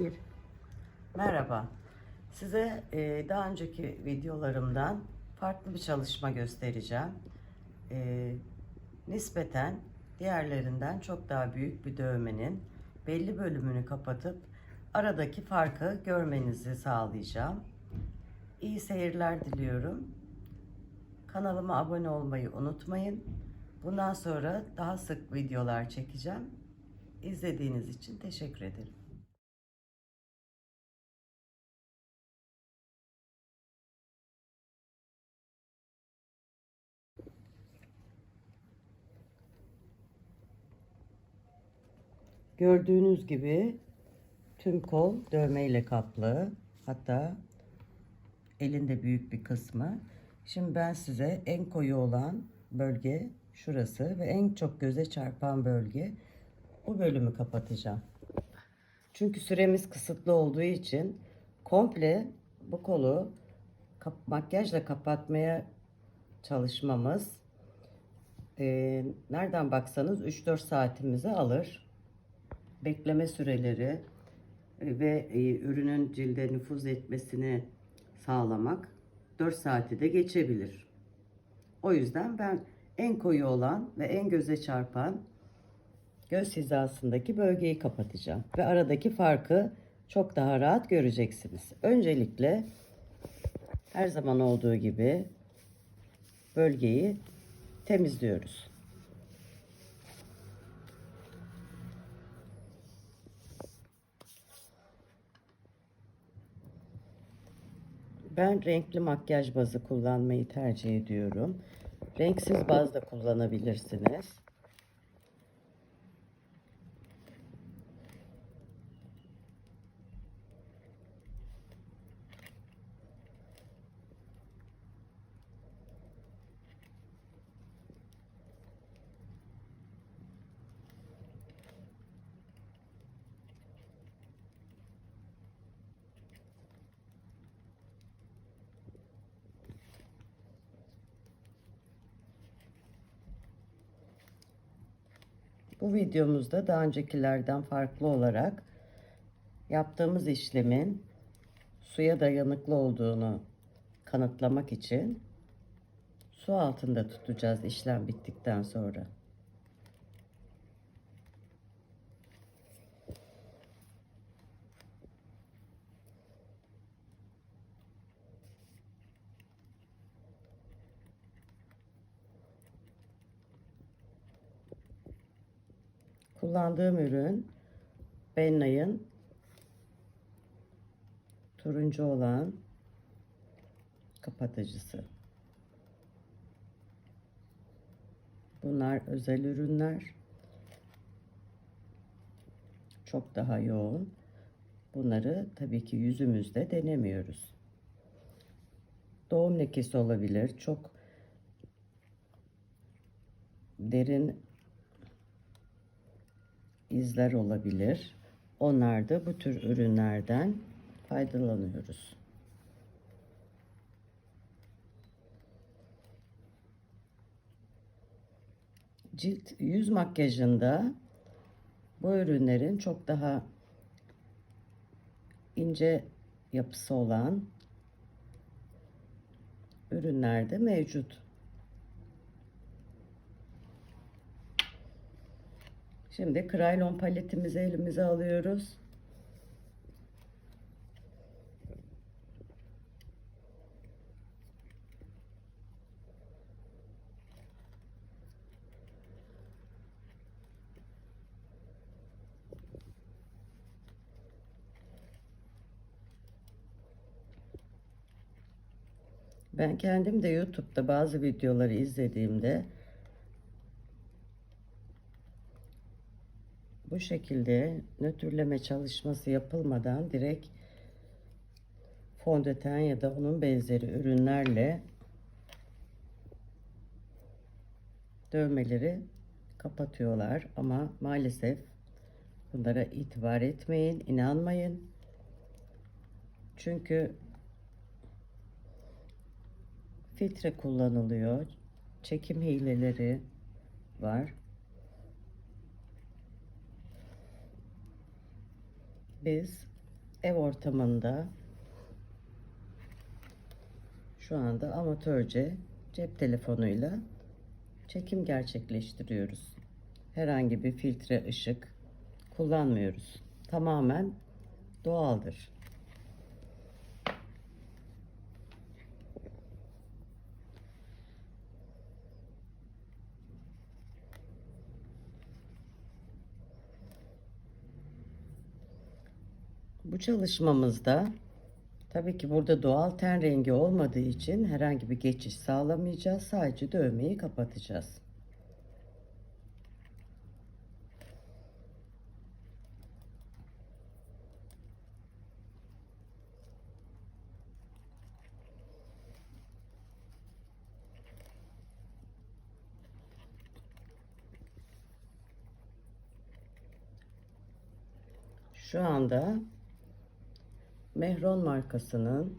Bir. Merhaba. Size e, daha önceki videolarımdan farklı bir çalışma göstereceğim. E, nispeten diğerlerinden çok daha büyük bir dövmenin belli bölümünü kapatıp aradaki farkı görmenizi sağlayacağım. İyi seyirler diliyorum. Kanalıma abone olmayı unutmayın. Bundan sonra daha sık videolar çekeceğim. İzlediğiniz için teşekkür ederim. Gördüğünüz gibi tüm kol dövmeyle kaplı. Hatta elinde büyük bir kısmı. Şimdi ben size en koyu olan bölge şurası ve en çok göze çarpan bölge bu bölümü kapatacağım. Çünkü süremiz kısıtlı olduğu için komple bu kolu kap- makyajla kapatmaya çalışmamız eee, nereden baksanız 3-4 saatimizi alır bekleme süreleri e, ve e, ürünün cilde nüfuz etmesini sağlamak 4 saati de geçebilir. O yüzden ben en koyu olan ve en göze çarpan göz hizasındaki bölgeyi kapatacağım ve aradaki farkı çok daha rahat göreceksiniz. Öncelikle her zaman olduğu gibi bölgeyi temizliyoruz. Ben renkli makyaj bazı kullanmayı tercih ediyorum. Renksiz baz da kullanabilirsiniz. Bu videomuzda daha öncekilerden farklı olarak yaptığımız işlemin suya dayanıklı olduğunu kanıtlamak için su altında tutacağız işlem bittikten sonra. Kullandığım ürün Bennay'ın turuncu olan kapatıcısı. Bunlar özel ürünler. Çok daha yoğun. Bunları tabii ki yüzümüzde denemiyoruz. Doğum lekesi olabilir. Çok derin izler olabilir. Onlar da bu tür ürünlerden faydalanıyoruz. Cilt yüz makyajında bu ürünlerin çok daha ince yapısı olan ürünler de mevcut. Şimdi kraylon paletimizi elimize alıyoruz. Ben kendim de YouTube'da bazı videoları izlediğimde bu şekilde nötrleme çalışması yapılmadan direkt fondöten ya da onun benzeri ürünlerle dövmeleri kapatıyorlar ama maalesef bunlara itibar etmeyin, inanmayın. Çünkü filtre kullanılıyor. Çekim hileleri var. Biz ev ortamında şu anda amatörce cep telefonuyla çekim gerçekleştiriyoruz. Herhangi bir filtre ışık kullanmıyoruz. Tamamen doğaldır. Bu çalışmamızda tabii ki burada doğal ten rengi olmadığı için herhangi bir geçiş sağlamayacağız. Sadece dövmeyi kapatacağız. Şu anda Mehron markasının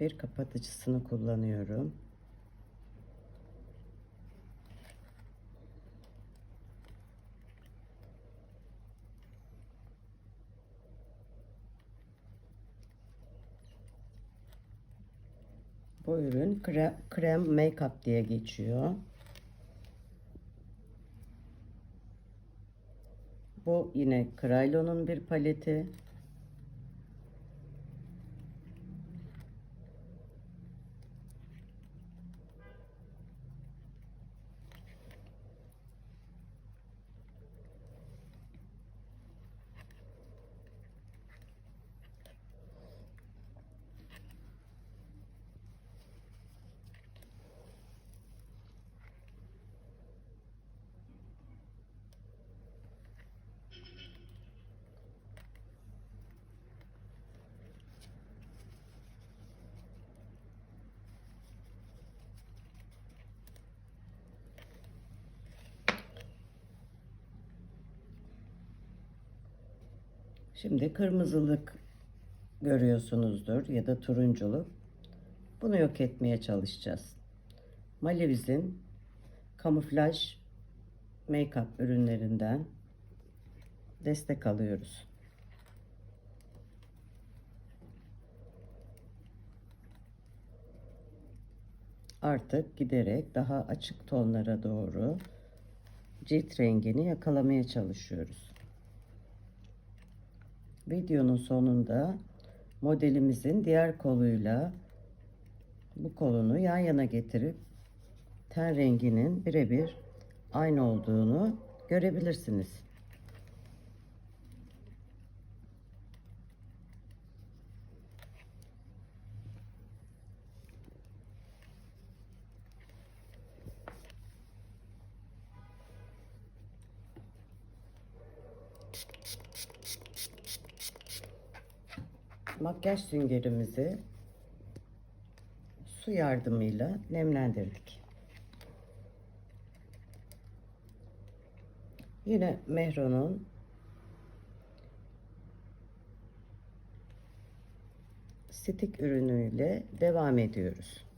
bir kapatıcısını kullanıyorum. Bu ürün krem, krem make-up diye geçiyor. Bu yine Kraylon'un bir paleti. Şimdi kırmızılık görüyorsunuzdur ya da turunculuk. Bunu yok etmeye çalışacağız. Maleviz'in kamuflaj make-up ürünlerinden destek alıyoruz. Artık giderek daha açık tonlara doğru cilt rengini yakalamaya çalışıyoruz. Videonun sonunda modelimizin diğer koluyla bu kolunu yan yana getirip ten renginin birebir aynı olduğunu görebilirsiniz. Makyaj süngerimizi su yardımıyla nemlendirdik. Yine Mehron'un stik ürünüyle devam ediyoruz.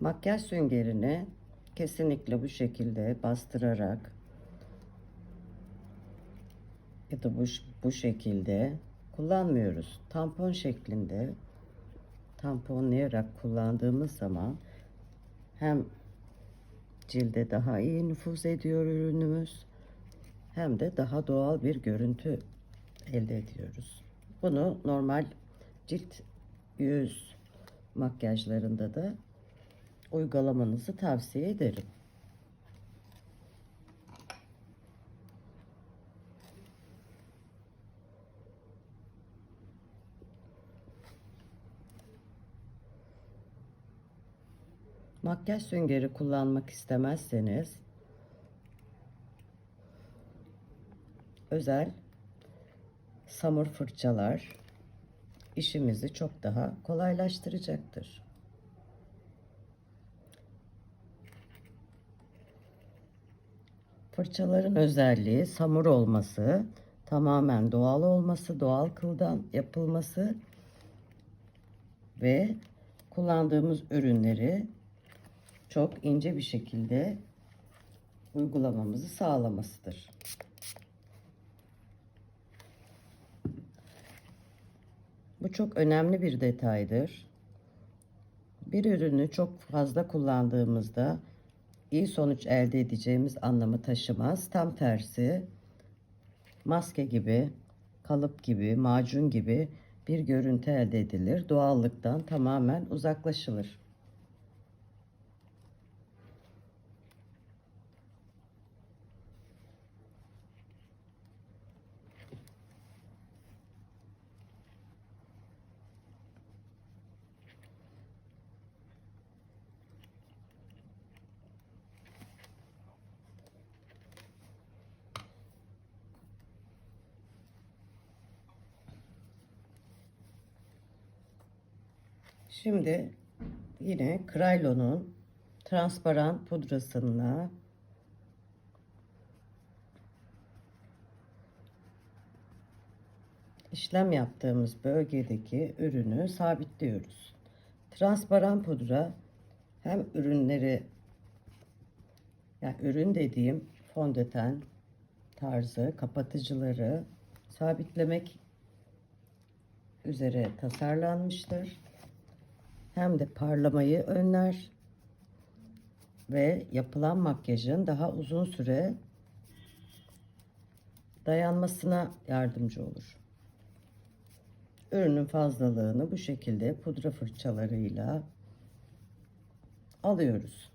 Makyaj süngerini kesinlikle bu şekilde bastırarak ya da bu, bu şekilde kullanmıyoruz. Tampon şeklinde tamponlayarak kullandığımız zaman hem cilde daha iyi nüfuz ediyor ürünümüz hem de daha doğal bir görüntü elde ediyoruz. Bunu normal cilt yüz makyajlarında da uygulamanızı tavsiye ederim. Makyaj süngeri kullanmak istemezseniz özel samur fırçalar işimizi çok daha kolaylaştıracaktır. Fırçaların özelliği samur olması, tamamen doğal olması, doğal kıldan yapılması ve kullandığımız ürünleri çok ince bir şekilde uygulamamızı sağlamasıdır. Bu çok önemli bir detaydır. Bir ürünü çok fazla kullandığımızda iyi sonuç elde edeceğimiz anlamı taşımaz. Tam tersi maske gibi, kalıp gibi, macun gibi bir görüntü elde edilir. Doğallıktan tamamen uzaklaşılır. Şimdi yine Kraylo'nun transparan pudrasına işlem yaptığımız bölgedeki ürünü sabitliyoruz. Transparan pudra hem ürünleri yani ürün dediğim fondöten tarzı kapatıcıları sabitlemek üzere tasarlanmıştır hem de parlamayı önler ve yapılan makyajın daha uzun süre dayanmasına yardımcı olur. Ürünün fazlalığını bu şekilde pudra fırçalarıyla alıyoruz.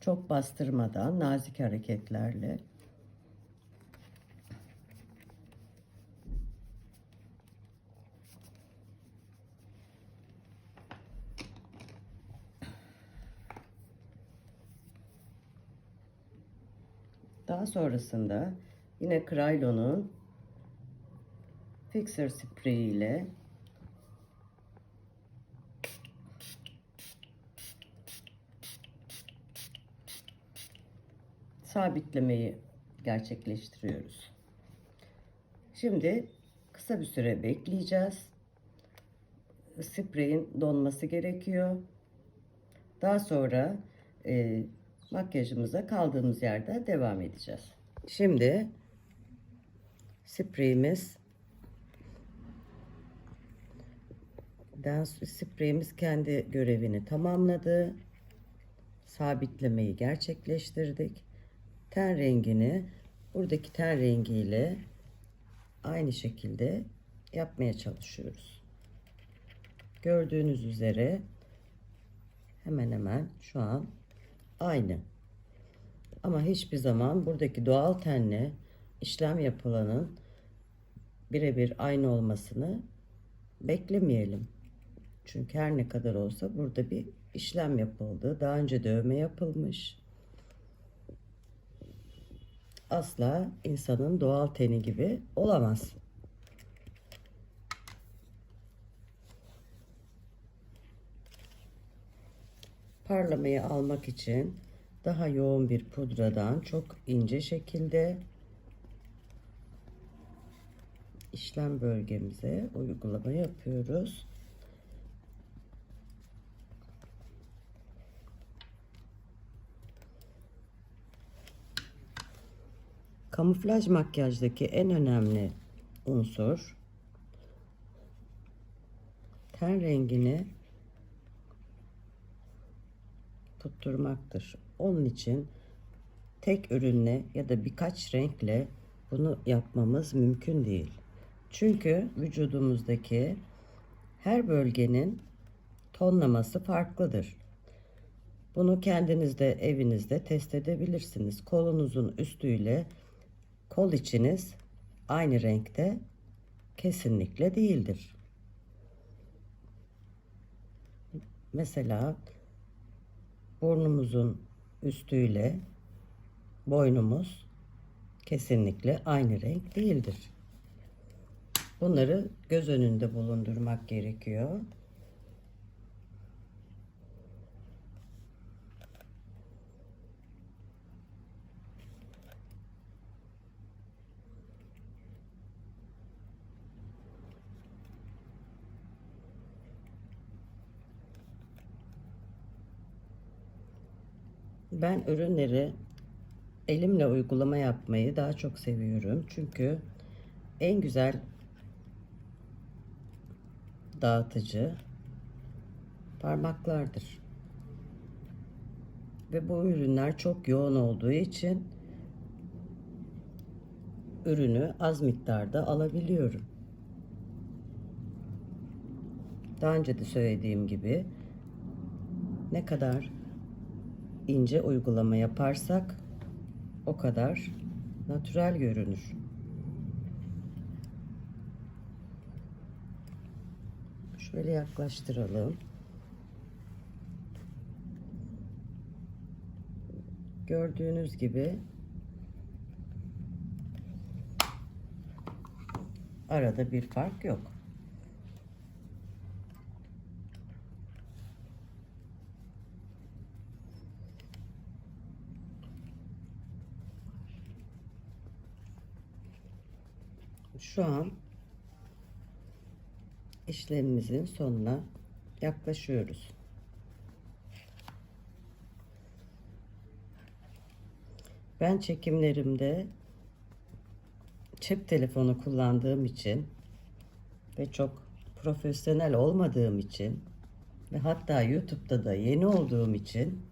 Çok bastırmadan nazik hareketlerle Daha sonrasında yine Kraylo'nun Fixer spreyi ile sabitlemeyi gerçekleştiriyoruz. Şimdi kısa bir süre bekleyeceğiz. Spreyin donması gerekiyor. Daha sonra e, makyajımıza kaldığımız yerde devam edeceğiz. Şimdi spreyimiz dans spreyimiz kendi görevini tamamladı. Sabitlemeyi gerçekleştirdik. Ten rengini buradaki ten rengiyle aynı şekilde yapmaya çalışıyoruz. Gördüğünüz üzere hemen hemen şu an aynı. Ama hiçbir zaman buradaki doğal tenle işlem yapılanın birebir aynı olmasını beklemeyelim. Çünkü her ne kadar olsa burada bir işlem yapıldı. Daha önce dövme yapılmış. Asla insanın doğal teni gibi olamaz. Parlamayı almak için daha yoğun bir pudradan çok ince şekilde işlem bölgemize uygulama yapıyoruz. Kamuflaj makyajdaki en önemli unsur ten rengini tutturmaktır. Onun için tek ürünle ya da birkaç renkle bunu yapmamız mümkün değil. Çünkü vücudumuzdaki her bölgenin tonlaması farklıdır. Bunu kendiniz de evinizde test edebilirsiniz. Kolunuzun üstüyle kol içiniz aynı renkte kesinlikle değildir. Mesela burnumuzun üstüyle boynumuz kesinlikle aynı renk değildir. Bunları göz önünde bulundurmak gerekiyor. Ben ürünleri elimle uygulama yapmayı daha çok seviyorum. Çünkü en güzel dağıtıcı parmaklardır. Ve bu ürünler çok yoğun olduğu için ürünü az miktarda alabiliyorum. Daha önce de söylediğim gibi ne kadar ince uygulama yaparsak o kadar natürel görünür. Şöyle yaklaştıralım. Gördüğünüz gibi arada bir fark yok. Şu an işlemimizin sonuna yaklaşıyoruz. Ben çekimlerimde cep telefonu kullandığım için ve çok profesyonel olmadığım için ve hatta YouTube'da da yeni olduğum için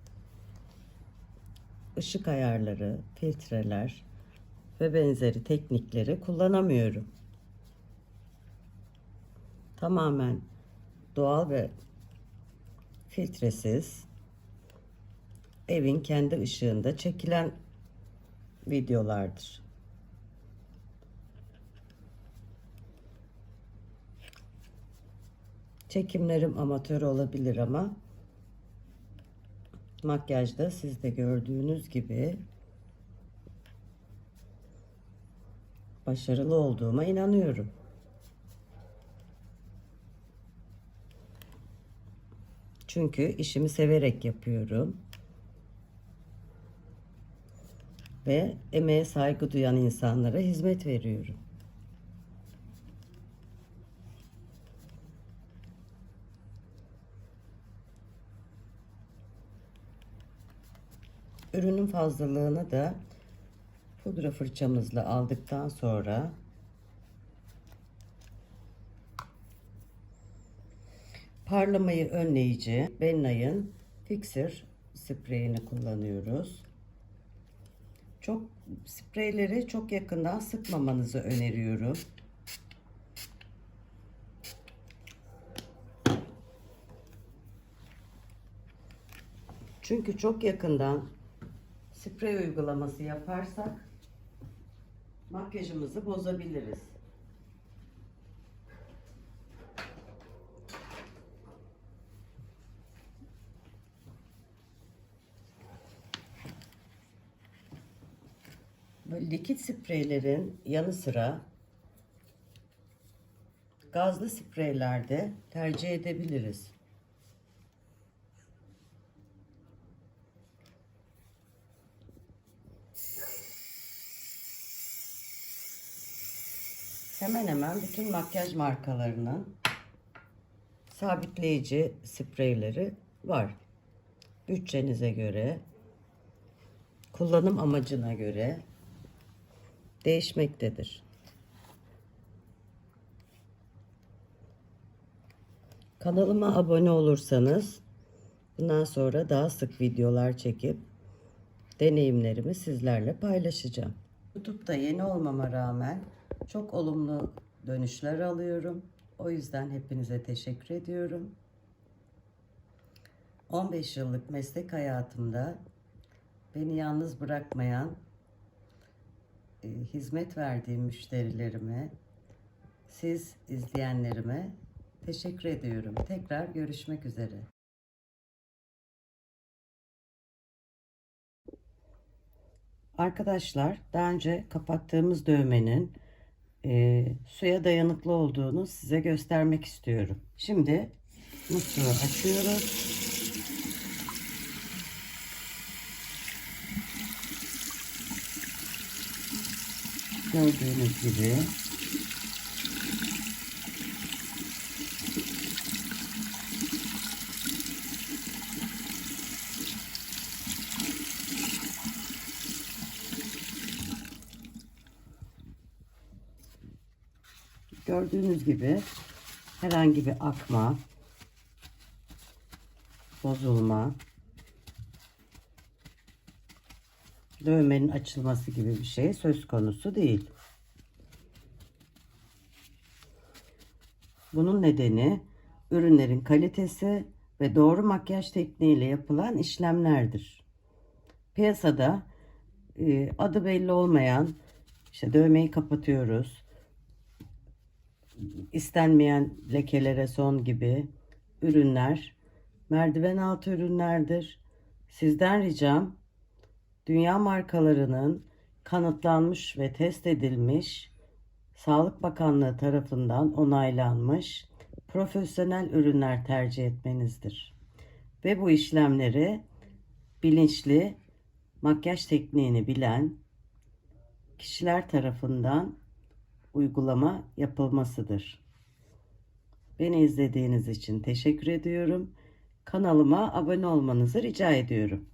ışık ayarları, filtreler ve benzeri teknikleri kullanamıyorum. Tamamen doğal ve filtresiz evin kendi ışığında çekilen videolardır. Çekimlerim amatör olabilir ama makyajda siz de gördüğünüz gibi başarılı olduğuma inanıyorum. Çünkü işimi severek yapıyorum. Ve emeğe saygı duyan insanlara hizmet veriyorum. Ürünün fazlalığını da pudra fırçamızla aldıktan sonra parlamayı önleyici Bennay'ın Fixer spreyini kullanıyoruz. Çok spreyleri çok yakından sıkmamanızı öneriyorum. Çünkü çok yakından sprey uygulaması yaparsak makyajımızı bozabiliriz. Böyle likit spreylerin yanı sıra gazlı spreyler de tercih edebiliriz. Hemen hemen bütün makyaj markalarının sabitleyici spreyleri var. Bütçenize göre, kullanım amacına göre değişmektedir. Kanalıma abone olursanız bundan sonra daha sık videolar çekip deneyimlerimi sizlerle paylaşacağım. YouTube'da yeni olmama rağmen çok olumlu dönüşler alıyorum. O yüzden hepinize teşekkür ediyorum. 15 yıllık meslek hayatımda beni yalnız bırakmayan, e, hizmet verdiğim müşterilerime, siz izleyenlerime teşekkür ediyorum. Tekrar görüşmek üzere. Arkadaşlar daha önce kapattığımız dövmenin e, suya dayanıklı olduğunu size göstermek istiyorum. Şimdi musluğu açıyoruz. Gördüğünüz gibi Gördüğünüz gibi herhangi bir akma, bozulma, dövmenin açılması gibi bir şey söz konusu değil. Bunun nedeni ürünlerin kalitesi ve doğru makyaj tekniğiyle yapılan işlemlerdir. Piyasada e, adı belli olmayan işte dövmeyi kapatıyoruz, istenmeyen lekelere son gibi ürünler merdiven altı ürünlerdir. Sizden ricam dünya markalarının kanıtlanmış ve test edilmiş Sağlık Bakanlığı tarafından onaylanmış profesyonel ürünler tercih etmenizdir. Ve bu işlemleri bilinçli makyaj tekniğini bilen kişiler tarafından uygulama yapılmasıdır. Beni izlediğiniz için teşekkür ediyorum. Kanalıma abone olmanızı rica ediyorum.